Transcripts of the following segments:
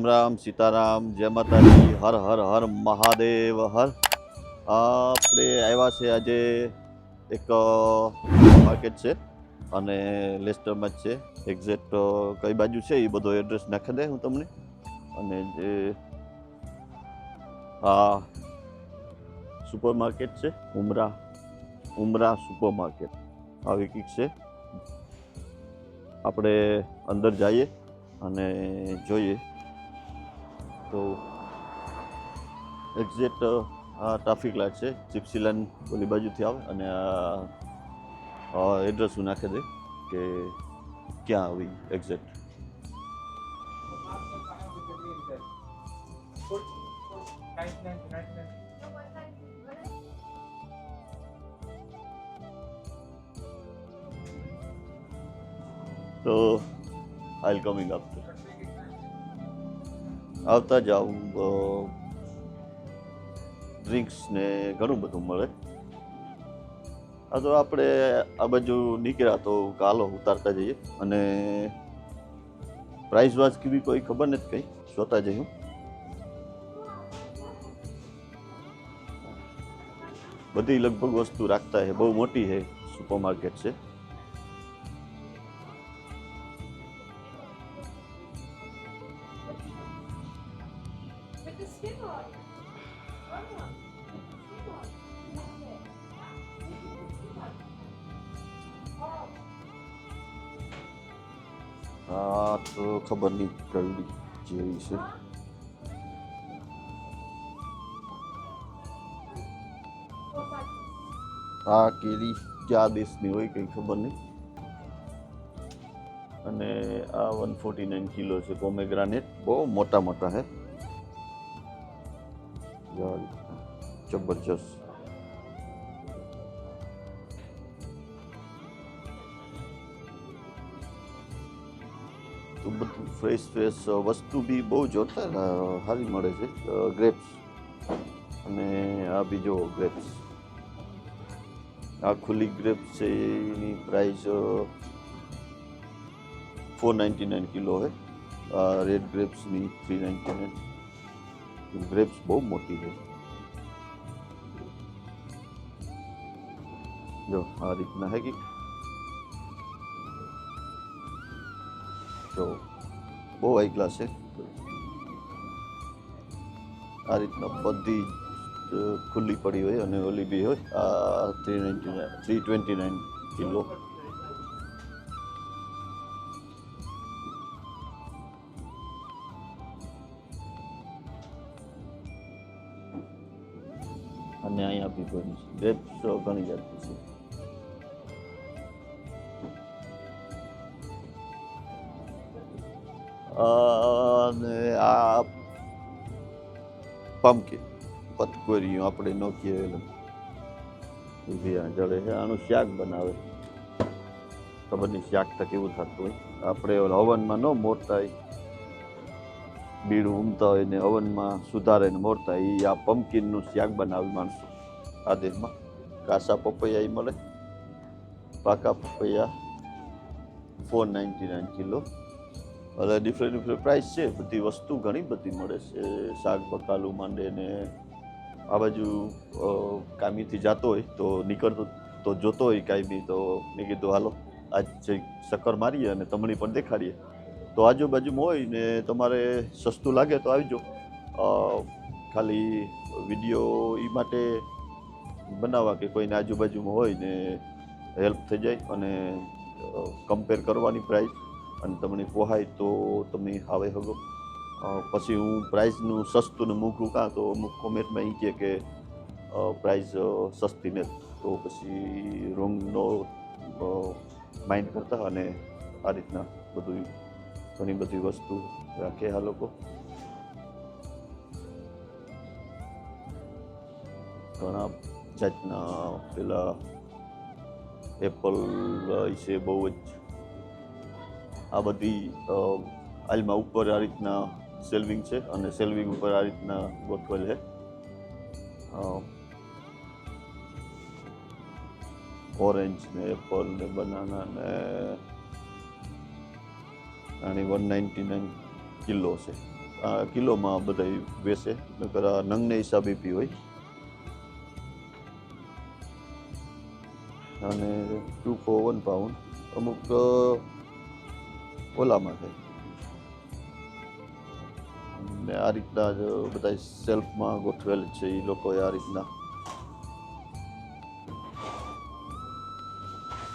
રામ રામ, સીતારામ, જય માતાજી, હર હર હર, મહાદેવ, હર. આપણે આવ્યા છે આજે એક માર્કેટ છે અને લેસ્ટરમાં જ છે. એક્ઝેક્ટ કઈ બાજુ છે એ બધો એડ્રેસ નાખી દે હું તમને. અને જે આ સુપર માર્કેટ છે, ઉમરા ઉમરા સુપર માર્કેટ આવી કંઈક છે. આપણે અંદર જઈએ અને જોઈએ. તો એક્ઝેક્ટ આ ટ્રાફિક લાઇટ છે જીપ્સી લાઇન ઓલી બાજુથી આવે અને આ એડ્રેસ હું નાખી દે કે ક્યાં આવી એક્ઝેક્ટ તો આઈ કમિંગ આફ્ટર આવતા જાવ ડ્રિંક્સ ને ઘણું બધું મળે. આ તો આપણે આ બાજુ નીકળ્યા તો કાલો ઉતારતા જઈએ અને પ્રાઇસ વાઇઝ કેવી કોઈ ખબર નથી કંઈ. જોતા જઈએ. બધી લગભગ વસ્તુ રાખતા છે બહુ મોટી છે સુપર માર્કેટ છે. ખબર નહીં કઈ જેવી છે. આ કેરી કયા દેશની હોય કંઈ ખબર નહીં. અને આ વન ફોર્ટી નાઇન કિલો છે પોમેગ્રાનેટ. બહુ મોટા મોટા છે જબરજસ્ત. ફ્રેશ ફ્રેશ વસ્તુ બી બહુ જોરદાર અ, સારી મળે છે ગ્રેપ્સ અને આ બીજો ગ્રેપ્સ આ ખુલ્લી ગ્રેપ્સ છે એની price four ninety nine kilo છે આ રેડ ગ્રેપ્સની થ્રી નાઇન્ટી નાઇન ગ્રેપ્સ બહુ મોટી છે. જો આ રીતના હે કે? તો બહુ ક્લાસ છે. આ રીતના બધી ખુલ્લી પડી હોય અને ઓલી બી હોય. આ three ninety nine three twenty nine kilo. અને અહીંયા બી બની છે ગ્રેપ્સ ઘણી જાતની છે. પમ્પકિન પથકોરિયું આપણે નોકીએ એલું ભીયા જળે છે. આનું શાક બનાવે. ખબર નહીં શાક તો કેવું થતું હોય? આપણે હવનમાં ન મોરતા બીડું ઉમતા હોય ને હવનમાં સુધારે ને મોરતા એ આ પમકીનનું શાક બનાવે માણસો. આ દેશમાં કાસા પપૈયા મળે. પાકા પપૈયા ફોર નાઇન્ટી નાઇન કિલો. એટલે ડિફરન્ટ ડિફરન્ટ પ્રાઇસ છે, બધી વસ્તુ ઘણી બધી મળે છે. શાક બકાલું માંડે ને આ બાજુ કામીથી જતો હોય તો નીકળતો તો જોતો હોય કાંઈ બી તો મેં કીધું, હાલો, આજ ચક્કર મારીએ અને તમણી પણ દેખાડીએ. તો આજુબાજુમાં હોય ને તમારે સસ્તું લાગે તો આવજો. ખાલી વીડિયો એ માટે બનાવવા કે કોઈને આજુબાજુમાં હોય ને હેલ્પ થઈ જાય અને કમ્પેર કરવાની પ્રાઇસ અને તમને પોહાય તો તમે આવે હગો. પછી હું પ્રાઇઝનું સસ્તું ને મૂકું કાં તો અમુક કોમેન્ટમાં એ કહે કે પ્રાઇઝ સસ્તી ને. તો પછી રોંગનો માઇન્ડ કરતા અને આ રીતના બધું ઘણી બધી વસ્તુ રાખે આ લોકો. ઘણા જાતના પેલા એપલ છે બહુ જ આ બધી આલમાં ઉપર આ રીતના સેલ્વિંગ છે અને સેલ્વિંગ ઉપર આ રીતના ગોઠવેલ છે. ઓરેન્જ ને એપલ ને બનાના ને આની વન નાઇન્ટી નાઇન કિલો છે. આ કિલોમાં બધા વેસે, નકર આ નંગને હિસાબે બી હોય. અને ટુ ફોર વન પાઉન્ડ. અમુક ઓલામાં થઈ ને આ રીતના જ બધા સેલ્ફમાં ગોઠવેલ છે એ લોકોએ આ રીતના.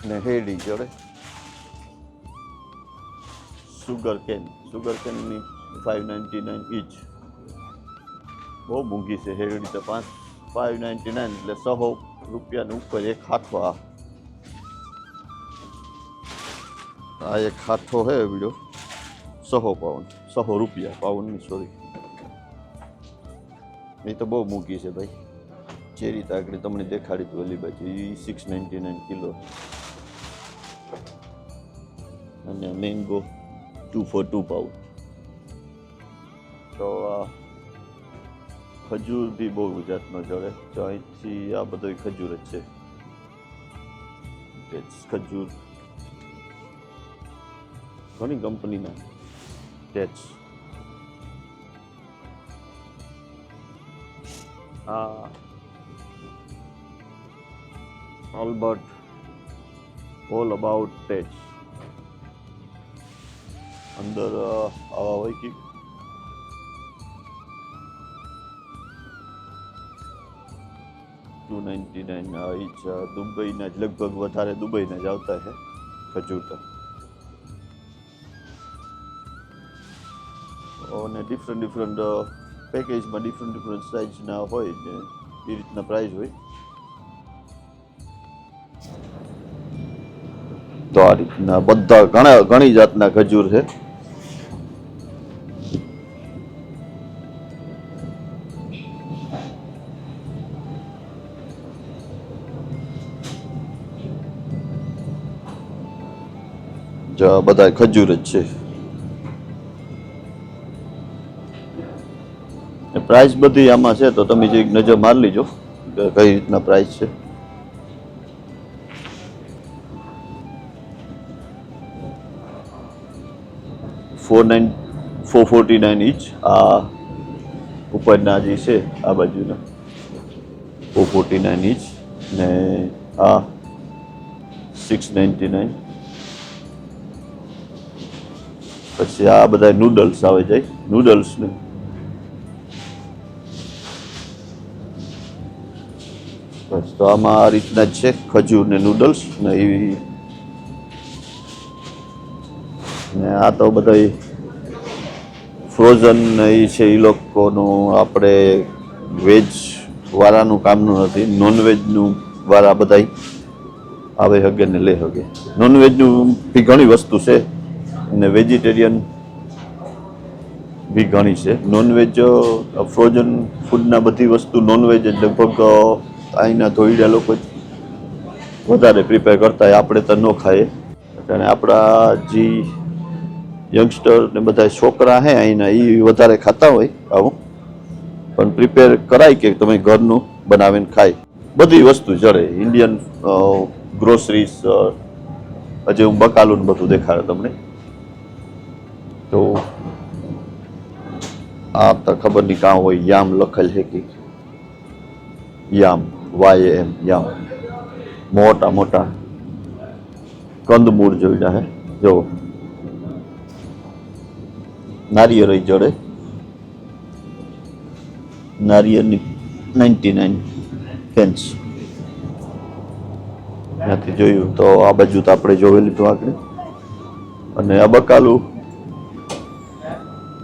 ને હેડી જોડે સુગર કેન સુગર કેનની ફાઇવ નાઇન્ટી નાઇન ઇચ બહુ મોંઘી છે હેરડી તો પાંચ ફાઇવ નાઇન્ટી નાઇન એટલે સો રૂપિયાની ઉપર એક હાથો આ એક હાથો હે વીડિયો સો પાઉન. સો રૂપિયા પાઉન્ડની સોરી એ તો બહુ મૂકી છે ભાઈ. રીતે આગળ તમને દેખાડી હતી ઓલી બાજુ સિક્સ નાઇન્ટી નાઇન કિલો. અને mango two for two pound. તો આ ખજૂર બી બહુ જાતનો ચડે તો અહીંથી આ બધો ખજૂર જ છે. ખજૂર. ઘણી કંપનીના ટેચ આ ઓલબર્ટ ઓલ અબાઉટ ટેચ અંદર આવા હોય કે ટુ નાઇન્ટી નાઇન દુબઈના જ, લગભગ વધારે દુબઈના જ આવતા છે ખજૂર અને ડિફરન્ટ ડિફરન્ટ પેકેજમાં ડિફરન્ટ ડિફરન્ટ સાઇઝના હોય ને, એ રીતના પ્રાઇસ હોય. તો આ રીતના બધા ઘણા, ઘણી જાતના ખજૂર છે. બધા ખજૂર જ છે. પ્રાઇસ બધી આમાં છે, તો તમે જે નજર મારી લીજો કઈ રીતના પ્રાઇસ છે. Four nine four forty nine each આ ઉપરના જે છે, આ બાજુના. ફોર ફોર્ટી નાઇન ઇંચ ને આ સિક્સ નાઇન્ટી નાઇન પછી આ બધા નૂડલ્સ આવે જાય નૂડલ્સ બસ, તો આમાં આ રીતના જ છે, ખજૂર ને નૂડલ્સ ને એવી. ને આ તો બધા ફ્રોઝન ને એ છે એ લોકોનું આપણે વેજ વાળાનું કામનું નથી નોનવેજનું વાળા બધા આવે હગે ને લે હગે. નોનવેજનું બી ઘણી વસ્તુ છે, અને વેજીટેરિયન બી ઘણી છે. નોનવેજ ફ્રોઝન ફૂડના બધી વસ્તુ નોનવેજ લગભગ અહીંના ધોઈડા લોકો વધારે પ્રિપેર કરતા હોય, આપણે તો ન ખાઈએ. અને આપણા જે યંગસ્ટર ને બધા છોકરા હે અહીંના એ વધારે ખાતા હોય આવું. પણ પ્રિપેર કરાય કે તમે ઘરનું બનાવીને ખાય. બધી વસ્તુ જડે. ઇન્ડિયન ગ્રોસરીઝ હજી હું બકાલું બધું દેખાડે તમને. તો આ તો ખબર નહીં કાં હોય, યામ લખેલ છે કે? યામ. વાય એમ યામ મોટા મોટા. કંદમૂળ જોઈ હે. જો. નારિયેળ જડે. નારિયેળની નાઇન્ટી નાઇન ફેન્સ ત્યાંથી જોયું તો આ બાજુ તો આપણે જોઈ લીધું આગળ. અને આ બકાલું.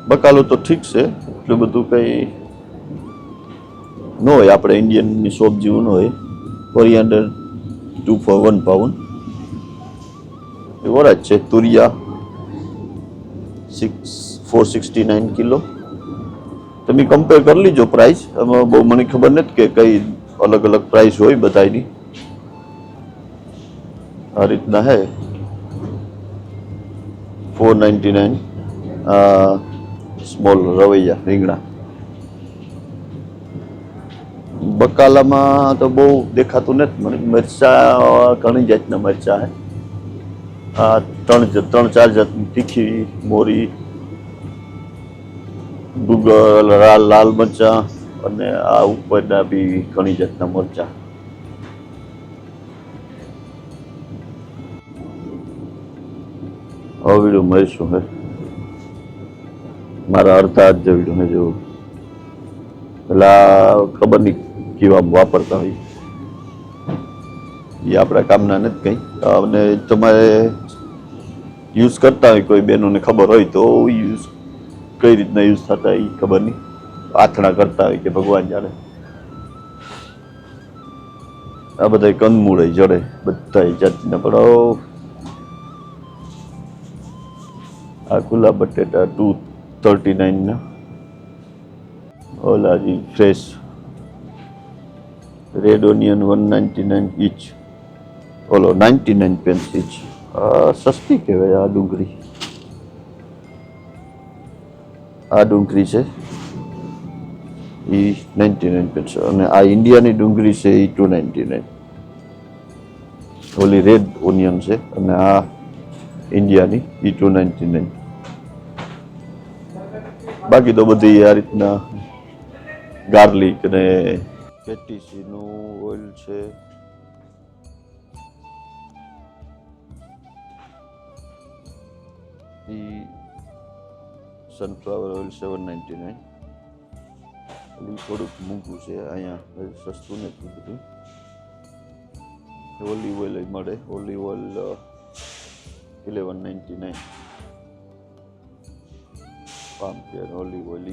બકાલું તો ઠીક છે. એટલું બધું કંઈ ન હોય, આપણે ઇન્ડિયનની શોપ જેવું ન હોય. Coriander two for one pound એ વરાજ છે, તુરિયા six four sixty nine kilo. તમે કમ્પેર કરી લીજો પ્રાઇસ એમાં બહુ મને ખબર નથી કે કઈ અલગ અલગ પ્રાઇસ હોય બધાની આ રીતના હે. ફોર નાઇન્ટી નાઇન સ્મોલ રવૈયા રીંગણા. બકાલામાં તો બહુ દેખાતું નથી. મરચાં ઘણી જાતના મરચા હે આ ત્રણ ત્રણ, ચાર જાતની તીખી, મોરી ગુગલ લાલ મરચા અને આ ઉપરના બી ઘણી જાતના મરચા. હવે વીડિયો મળીશું હે. મારા અડધા જ જે હે જેવું. પેલા ખબર નહીં કેવા વાપરતા હોય. એ આપણા કામના નથી કંઈ. અને તમારે યુઝ કરતા હોય કોઈ બહેનોને ખબર હોય તો યુઝ કઈ રીતના યુઝ થતા એ ખબર નહીં. આથણા કરતા હોય કે ભગવાન જાણે. આ બધા કંદમૂળ જડે બધા જાતના. પણ આ ખુલ્લા બટેટા ટુ થર્ટી નાઇનના ઓલાજી fresh red onion one ninety nine each. ઓલો નાઇન્ટી નાઇન પેન્સ ઇચ. સસ્તી કહેવાય આ ડુંગળી. આ ડુંગળી છે. એ નાઇન્ટી નાઇન પેન્સ. અને આ ઇન્ડિયાની ડુંગળી છે એ ટુ નાઇન્ટી નાઇન. ઓલી રેડ ઓનિયન છે અને આ ઇન્ડિયાની એ ટુ નાઇન્ટી નાઇન. બાકી તો બધી આ રીતના ગાર્લિક અને કેટીસીનું ઓઇલ છે. એ sunflower oil seven ninety nine એ થોડુંક મોંઘું છે, અહીંયા સસ્તું નથી બધું. ઓલિવ ઓઇલ મળે. Olive oil eleven ninety nine palm olive oil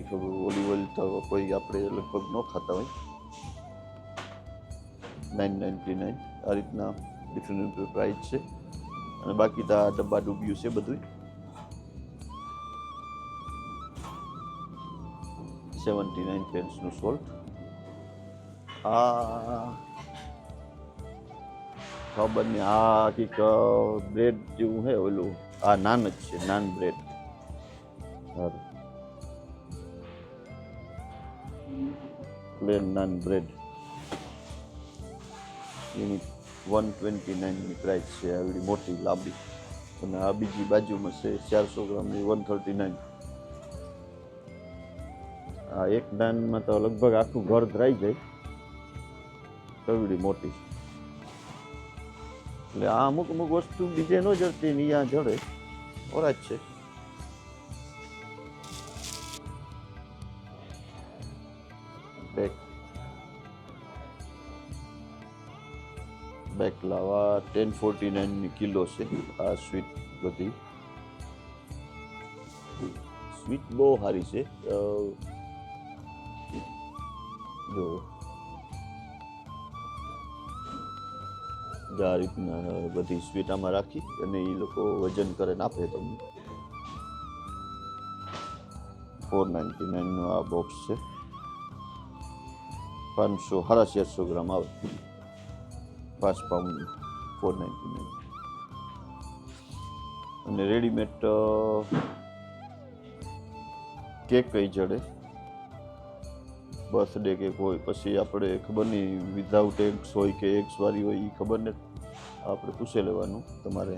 olive oil તો કોઈ આપણે લગભગ ન ખાતા હોય. નાઇન નાઇન્ટી નાઇન આ રીતના ડિફરન્ટ પ્રાઇસ છે. અને બાકી તો આ ડબ્બા ડૂબ્યું છે બધું સેવન્ટી નાઇન પેન્સનું સોલ્ટ આ ખબર નહીં, આ કંઈક બ્રેડ જેવું છે ઓલું. આ નાન જ છે, નાન બ્રેડ સારું. પ્લેન નાન બ્રેડ એની વન ટ્વેન્ટી નાઇનની પ્રાઇસ છે આવી મોટી, લાંબી. અને આ બીજી બાજુમાં છે ચારસો ગ્રામની વન થર્ટી નાઇન આ એક નાનમાં તો લગભગ આખું ઘર ધરાઈ જાય. કવડી મોટી. એટલે આ અમુક અમુક વસ્તુ બીજે ન જડતી ને અહીંયા જડે. ઓરા જ છે. બેકલાવા ટેન ફોર્ટી નાઇનની કિલો છે. આ સ્વીટ બધી. સ્વીટ બહુ સારી છે. જો. જો આ રીતના બધી સ્વીટ આમાં રાખી અને એ લોકો વજન કરીને આપે તમને. ફોર નાઇન્ટી નાઇનનું આ બોક્સ છે. પાંચસો, સાડા ચારસો ગ્રામ આવે. પાંચ પાઉન્ડ ફોર નાઇન્ટી નાઇન અને રેડીમેડ કેક કઈ જડે? બર્થડે કેક હોય, પછી આપણે ખબર નહીં વિધાઉટ એગ્સ હોય કે એગ્સ વાળી હોય એ ખબર ને આપણે પૂછે લેવાનું તમારે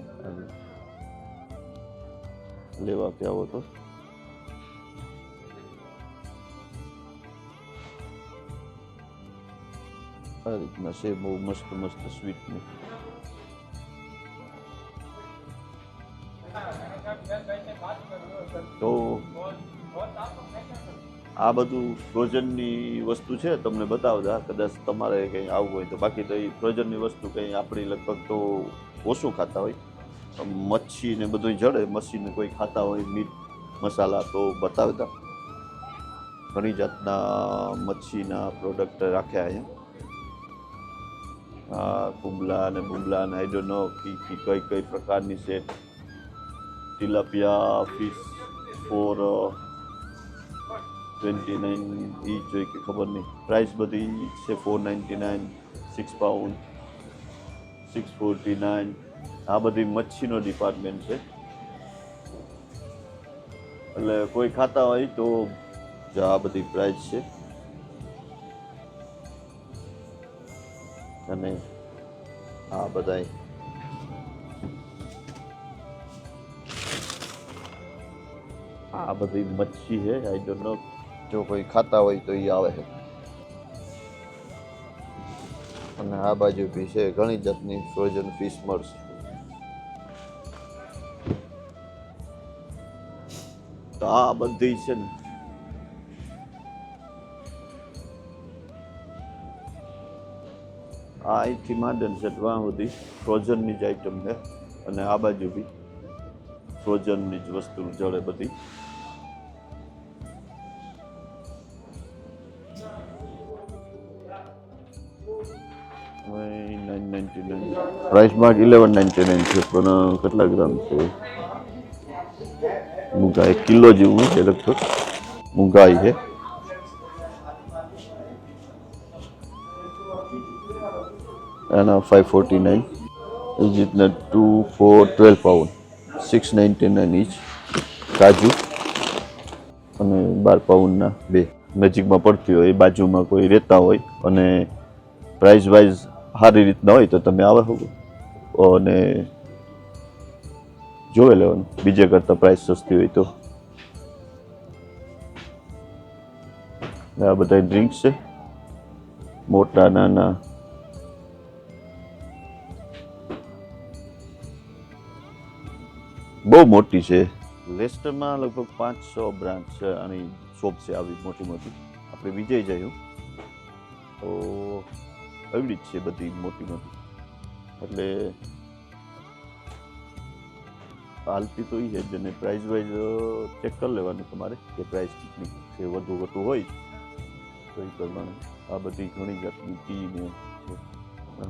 લેવા કે આવો તો. આ રીતના બહુ મસ્ત મસ્ત સ્વીટ ને તો આ બધું ફ્રોઝનની વસ્તુ છે, તમને બતાવતા કદાચ તમારે કંઈ આવવું હોય તો. બાકી તો એ ફ્રોઝનની વસ્તુ કંઈ આપણી લગભગ તો ઓછું ખાતા હોય. મચ્છી ને બધું જડે, મચ્છીને કોઈ ખાતા હોય, મીટ, મસાલા તો બતાવતા. ઘણી જાતના મચ્છીના પ્રોડક્ટ રાખ્યા અહીંયા કુંબલા ને બુંબલા ને આઈ ડોન્ટ નો કઈ કઈ કઈ પ્રકારની છે. Tilapia, fish, four twenty nine એ જોઈ કે ખબર નહીં. પ્રાઇસ બધી છે four ninety nine six pound six forty nine આ બધી મચ્છીનો ડિપાર્ટમેન્ટ છે. એટલે કોઈ ખાતા હોય તો આ બધી પ્રાઇસ છે. અને આ બધાય. આ બધી મચ્છી છે આઈ ડોન્ટ નો જો કોઈ ખાતા હોય તો એ આવે છે. અને આ બાજુ બી છે, ઘણી જાતની ફ્રોઝન ફિશ મળશે. તો આ બધી છે ને આ અહીંથી માંડન છે ત્યાં સુધી ફ્રોઝનની જ આઈટમ છે. અને આ બાજુ બી ફ્રોઝનની જ વસ્તુ જળે બધી. Nine mark eleven ninety nine છે, પણ કેટલા ગ્રામ છે? મૂંગા એક કિલો જેવું છે, લગભગ. મૂંગાઈ છે. એના ફાઇવ ફોર્ટી નાઇન એ રીતના two for twelve pound six ninety nine each કાજુ અને બાર પાઉન્ડના બે. નજીકમાં પડતી હોય, બાજુમાં કોઈ રહેતા હોય અને પ્રાઇસ વાઇઝ સારી રીતના હોય તો તમે આવે શકો અને જોઈ લેવાનું, બીજે કરતાં પ્રાઇસ સસ્તી હોય તો. આ બધા ડ્રિંક્સ છે. મોટા, નાના બહુ મોટી છે. લેસ્ટરમાં લગભગ પાંચસો બ્રાન્ચ છે આની શોપ છે આવી મોટી મોટી. આપણે વિજય જયું તો એવડી જ છે બધી મોટી મોટી. એટલે હાલતી તો એ છે જેને પ્રાઇઝ વાઇઝ ચેક કરી લેવાનું તમારે કે પ્રાઇઝ કેટલી છે, વધુ વધુ હોય તો એ પ્રમાણે આ બધી ઘણી જાતની ટી ને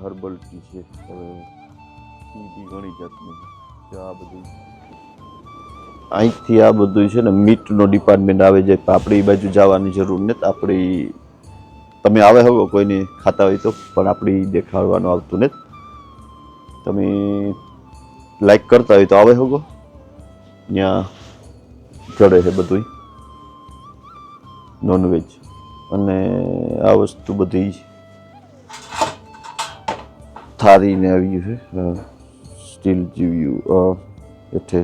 હર્બલ ટી છે, હવે ટી બી ઘણી જાતની આ બધું અહીંથી આ બધું છે ને, મીટનો ડિપાર્ટમેન્ટ આવે છે આપણે એ બાજુ જવાની જરૂર નથી. આપણી તમે આવે હવે કોઈને ખાતા હોય તો, પણ આપણી દેખાડવાનું આવતું નથી. તમે લાઈક કરતા હોય તો આવે હોગો ત્યાં ચડે છે બધું નોનવેજ અને આ વસ્તુ બધી થારીને આવ્યું છે સ્ટીલ જીવ્યું એટલે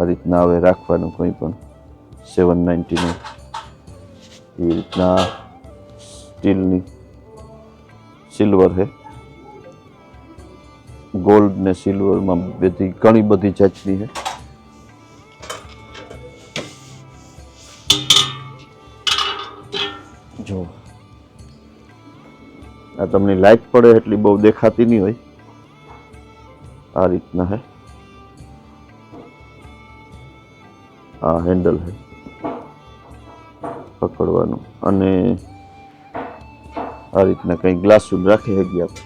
આ રીતના હવે રાખવાનું કોઈ પણ. સેવન નાઇન્ટીનું એ રીતના સ્ટીલની સિલ્વર છે. ગોલ્ડ ને સિલ્વરમાં બધી ઘણી બધી જાતની છે. જો. આ તમને લાઈટ પડે એટલી બહુ દેખાતી નહીં હોય. આ રીતના હે આ હેન્ડલ છે. પકડવાનું. અને આ રીતના કંઈ ગ્લાસ રાખી શકીએ આપણે.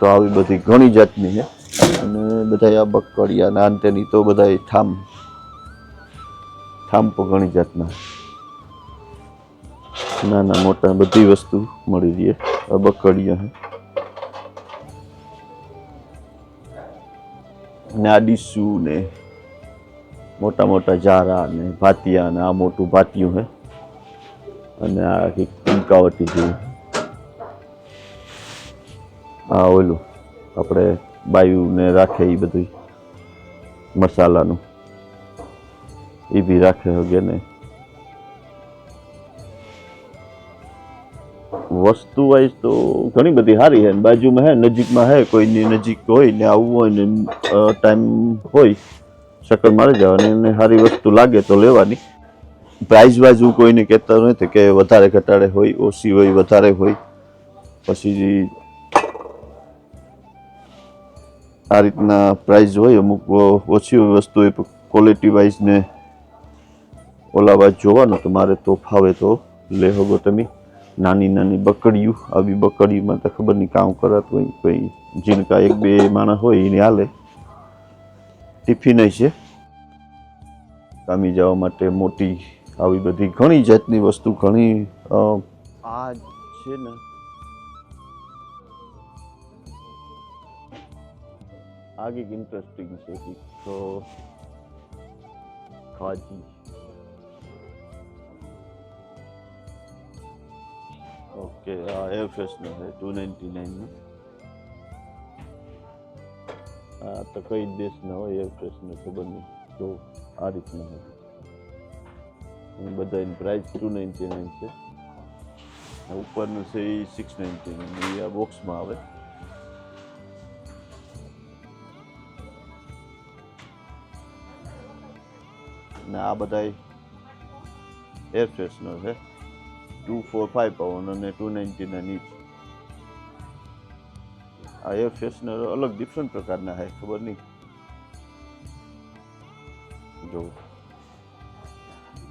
તો આવી બધી ઘણી જાતની છે. અને બધા આ બકડિયા ને અંતેની તો બધા ઠામ ઠામ પણ ઘણી જાતના નાના મોટા બધી વસ્તુ મળી રહી. બકડિયા હે ને આ ડીસુ ને મોટા મોટા જારા ને ભાતિયા ને આ મોટું ભાતિયું છે અને આ આખી કુંકાવટી જેવું આ ઓલું આપણે બાયુને રાખે એ બધું મસાલાનું એ બી રાખે હગે ને વસ્તુ વાઇઝ તો ઘણી બધી સારી છે. બાજુમાં હે, નજીકમાં હે, કોઈની નજીક હોય ને આવવું હોય ને ટાઈમ હોય, ચક્કર મારી જવાની અને સારી વસ્તુ લાગે તો લેવાની. પ્રાઇઝ વાઇઝ હું કોઈને કહેતા નથી કે વધારે ઘટાડે હોય, ઓછી હોય, વધારે હોય. પછી આ રીતના પ્રાઇઝ હોય, અમુક ઓછી વસ્તુ હોય ક્વોલિટી વાઇઝ ને ઓલા વાઇઝ જોવાનું તો મારે તો ફાવે તો લે હોગો તમે. નાની નાની બકડીયું આવી બકડીમાં તો ખબર નહીં કામ કરત હોય, કોઈ જીનકા એક બે માણસ હોય એને હાલે. ટિફિન છે. કામી જવા માટે મોટી આવી બધી ઘણી જાતની વસ્તુ, ઘણી આ છે ને. આ કંઈક ઇન્ટરેસ્ટિંગ છે તો ખાજી. ઓકે આ એર ફ્રેશનર છે ટુ નાઇન્ટી નાઇનનું આ તો કઈ દેશના હોય એર ફ્રેશનર ખબર નહીં જો આ રીતના હોય અને બધાની પ્રાઇસ ટુ નાઇન્ટી નાઇન છે આ ઉપરનું છે એ સિક્સ નાઇન્ટી નાઇન એ આ બોક્સમાં આવે ને આ બધા એર ફ્રેશનર છે ટુ ફોર ફાઇવ પાઉન્ડ અને ટુ નાઇન્ટી નાઇન ઇચ આ એર ફ્રેશનર અલગ ડિફરન્ટ પ્રકારના હે, ખબર નહીં. જો.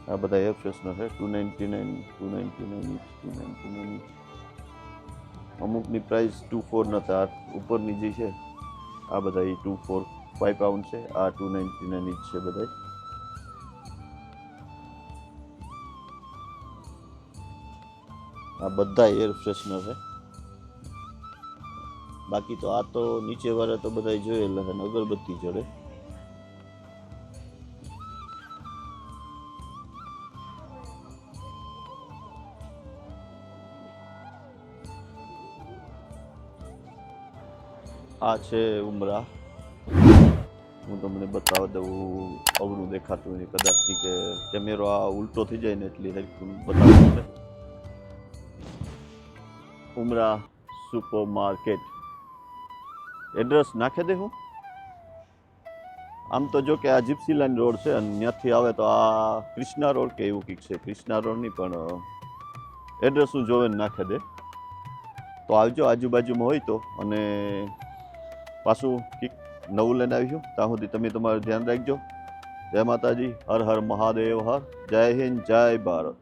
આ બધા એર ફ્રેશનર છે two ninety nine, two ninety nine each two ninety nine each અમુકની price two four નતા ઉપરની જે છે, આ બધા એ ટુ ફોર ફાઇવ પાઉન્ડ છે, આ ટુ નાઇન્ટી નાઇન ઇચ છે બધા આ બધા એર ફ્રેશનર છે. બાકી તો આ તો નીચે વાળા તો બધા જોયેલા છે અગરબત્તી જોડે. આ છે ઉમરા. હું તમને બતાવી દઉં, અવરું દેખાતું નહીં, કદાચ કે કેમેરો આ ઉલટો થઈ જાય ને એટલી હરખું બતાવું ઉમરા સુપર એડ્રેસ નાખી દે હું આમ તો જો કે આ જીપ્સી લાઈન રોડ છે અને ત્યાંથી આવે તો આ ક્રિષ્ના રોડ કે એવું કંઈક છે. ક્રિષ્ના રોડની પણ એડ્રેસ હું જોવે નાખી દે. તો આવજો આજુબાજુમાં હોય તો અને પાછું કંઈક નવું લઈને આવ્યું ત્યાં સુધી તમે તમારું ધ્યાન રાખજો. જય માતાજી. હર હર મહાદેવ. હર. જય હિન્દ. જય ભારત.